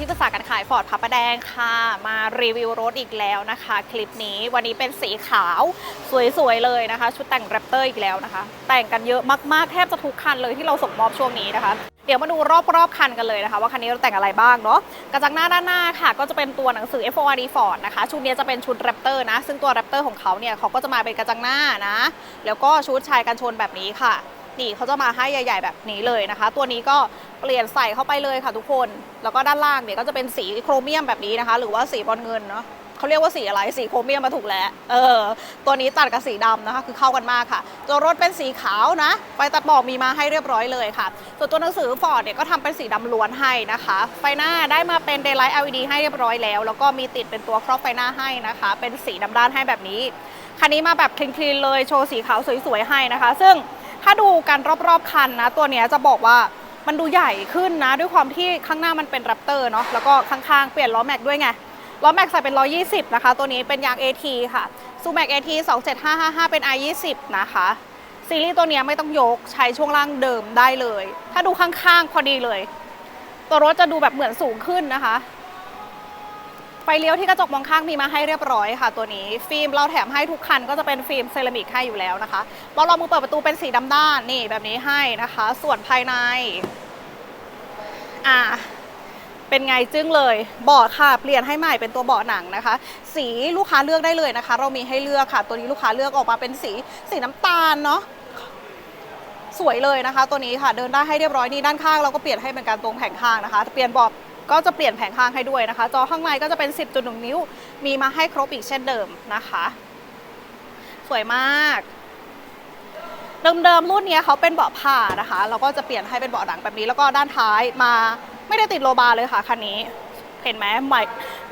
ที่ปรึกษาการขายฟอร์ดพับประแดงค่ะ มารีวิวรถอีกแล้วนะคะ คลิปนี้วันนี้เป็นสีขาวสวยๆเลยนะคะ ชุดแต่งแรปเตอร์อีกแล้วนะคะ แต่งกันเยอะมากๆ แทบจะทุกคันเลยที่เราส่งมอบช่วงนี้นะคะ เดี๋ยวมาดูรอบๆคันกันเลยนะคะ ว่าคันนี้เราแต่งอะไรบ้างเนาะกระจังหน้าด้านหน้าค่ะ ก็จะเป็นตัวหนังสือ FORD Ford นะคะชุดนี้จะเป็นชุดแรปเตอร์นะซึ่งตัวแรปเตอร์ของเขาเนี่ยเขาก็จะมาเป็นกระจังหน้านะแล้วก็ชุดชายกันชนแบบนี้ค่ะ นี่เขาจะมาให้ใหญ่ ๆ แบบนี้เลยนะคะ ตัวนี้ก็เปลี่ยนใส่เข้าไปเลยค่ะทุกคน แล้วก็ด้านล่างเนี่ยก็จะเป็นสีโครเมียมแบบนี้นะคะ หรือว่าสีบอลเงินเนาะเขาเรียกว่าสีอะไรสีโครเมียมมาถูกแล้ว เออ ตัวนี้ตัดกับสีดำนะคะ คือเข้ากันมากค่ะ ตัวรถเป็นสีขาวนะไฟตัดหมอกมีมาให้เรียบร้อยเลยค่ะ ส่วนตัวหนังสือฟอร์ดเนี่ยก็ทำเป็นสีดำล้วนให้นะคะ ไฟหน้าได้มาเป็น Daylight LED ให้เรียบร้อยแล้ว แล้วก็มีติดเป็นตัวครอบไฟหน้าให้นะคะ เป็นสีดำด้านให้แบบนี้ คันนี้มาแบบคลีนๆเลย โชว์สีขาวสวยๆให้นะคะ ซึ่ง ถ้าดูกันรอบๆคันนะ ตัวนี้จะบอกว่ามันดูใหญ่ขึ้นนะ ด้วยความที่ข้างหน้ามันเป็นแรปเตอร์เนาะแล้วก็ข้างๆ เปลี่ยนล้อแม็กด้วยไงล้อแม็กใส่เป็น 120 นะคะ ตัวนี้เป็นยาง AT ค่ะซูแม็ก AT 27555 เป็น i20 นะคะ ซีรีส์ตัวนี้ไม่ต้องยกใช้ช่วงล่างเดิมได้เลย ถ้าดูข้างๆ พอดีเลย ตัวรถจะดูแบบเหมือนสูงขึ้นนะคะ ไฟเลี้ยวที่กระจกมองข้างมีมาให้เรียบร้อยค่ะ ตัวนี้ ฟิล์มเราแถมให้ทุกคันก็จะเป็นฟิล์มเซรามิกให้อยู่แล้วนะคะบอลรองมือเปิดประตูเป็นสีดำด้านนี่แบบนี้ให้นะคะ ส่วนภายใน อ่าเป็นไงจึ้งเลยเบาะค่ะ เปลี่ยนให้ใหม่เป็นตัวเบาะหนังนะคะ สีลูกค้าเลือกได้เลยนะคะ เรามีให้เลือกค่ะ ตัวนี้ลูกค้าเลือกออกมาเป็นสีสีน้ำตาลเนาะสวยเลยนะคะ ตัวนี้ค่ะเดินได้ให้เรียบร้อยนี่ด้านข้างเราก็เปลี่ยนให้เป็นการตรงแผงข้างนะคะ เปลี่ยนเบาะ ก็จะเปลี่ยนแผงข้างให้ด้วยนะคะ จอข้างในก็จะเป็น 10.1 นิ้ว มีมาให้ครบอีกเช่นเดิมนะคะ สวยมาก เดิมๆรุ่นนี้เขาเป็นเบาะผ้านะคะเราก็จะเปลี่ยนให้เป็นเบาะหนังแบบนี้ แล้วก็ด้านท้ายมาไม่ได้ติดโลบาร์เลยค่ะคันนี้ เห็นไหมใหม่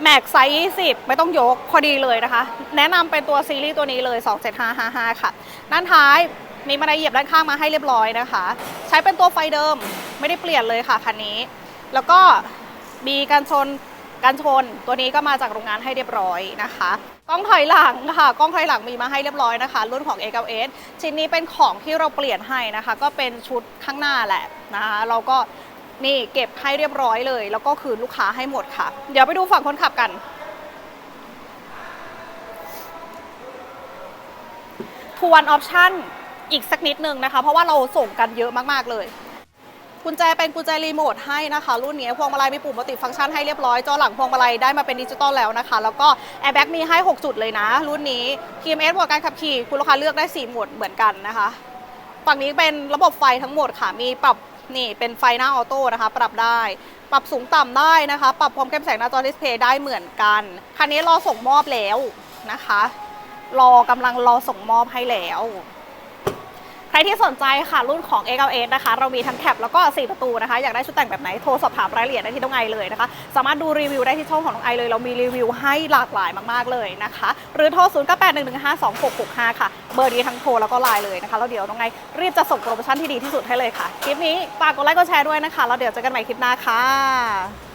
แม็กไซส์20 ไม่ต้องยกพอดีเลยนะคะ แนะนำเป็นตัวซีรีส์ตัวนี้เลย 27555 ค่ะ ด้านท้ายมีบันไดเหยียบด้านข้างมาให้เรียบร้อยนะคะ ใช้เป็นตัวไฟเดิมไม่ได้เปลี่ยนเลยค่ะคันนี้ แล้วก็ มีการชนการชนตัวนี้ก็มาจากโรงงานให้เรียบร้อยนะคะ กล้องถอยหลังค่ะ กล้องถอยหลังมีมาให้เรียบร้อยนะคะ รุ่นของ a อ s ชิ้นนี้เป็นของที่เราเปลี่ยนให้นะคะ ก็เป็นชุดข้างหน้าแหละนะคะเราก็นี่เก็บให้เรียบร้อยเลย แล้วก็คืนลูกค้าให้หมดค่ะ เดี๋ยวไปดูฝั่งคนขับกัน ทวนออปชั่นอีกสักนิดนึงนะคะ เพราะว่าเราส่งกันเยอะมากๆเลย กุญแจเป็นกุญแจรีโมทให้นะคะ รุ่นนี้พวงมาลัยมีปุ่มมัลติฟังก์ชันให้เรียบร้อยจอหลังพวงมาลัยได้มาเป็นดิจิตอลแล้วนะคะ แล้วก็แอร์แบ็กมีให้ 6 จุดเลยนะ รุ่นนี้ TMS โหมดการขับขี่คุณลูกค้าเลือกได้4โหมดเหมือนกันนะคะ ฝั่งนี้เป็นระบบไฟทั้งหมดค่ะมีปรับนี่เป็นไฟหน้าออโต้นะคะ ปรับได้ ปรับสูงต่ำได้นะคะ ปรับความเข้มแสงหน้าจอดิสเพย์ได้เหมือนกันคันนี้รอส่งมอบแล้วนะคะ รอกำลังรอส่งมอบให้แล้ว ใครที่สนใจค่ะรุ่นของ a อ s นะคะ เรามีทั้งแคปแล้วก็ 4 ประตูนะคะ อยากได้ชุดแต่งแบบไหนโทรสอบถามรายละเอียดได้ที่น้องไอเลยนะคะ สามารถดูรีวิวได้ที่ช่องของน้องไอเลย เรามีรีวิวให้หลากหลายมาก ๆ เลยนะคะ หรือโทร 0 9 8 1 1 5 2 6 6 5 ค่ะ เบอร์นี้ทั้งโทรแล้วก็ไลน์เลยนะคะ แล้วเดี๋ยวน้องไอรีบจะส่งโปรโมชั่นที่ดีที่สุดให้เลยค่ะ คลิปนี้ฝากกดไลค์กดแชร์ด้วยนะคะ แล้วเดี๋ยวเจอกันใหม่คลิปหน้าค่ะ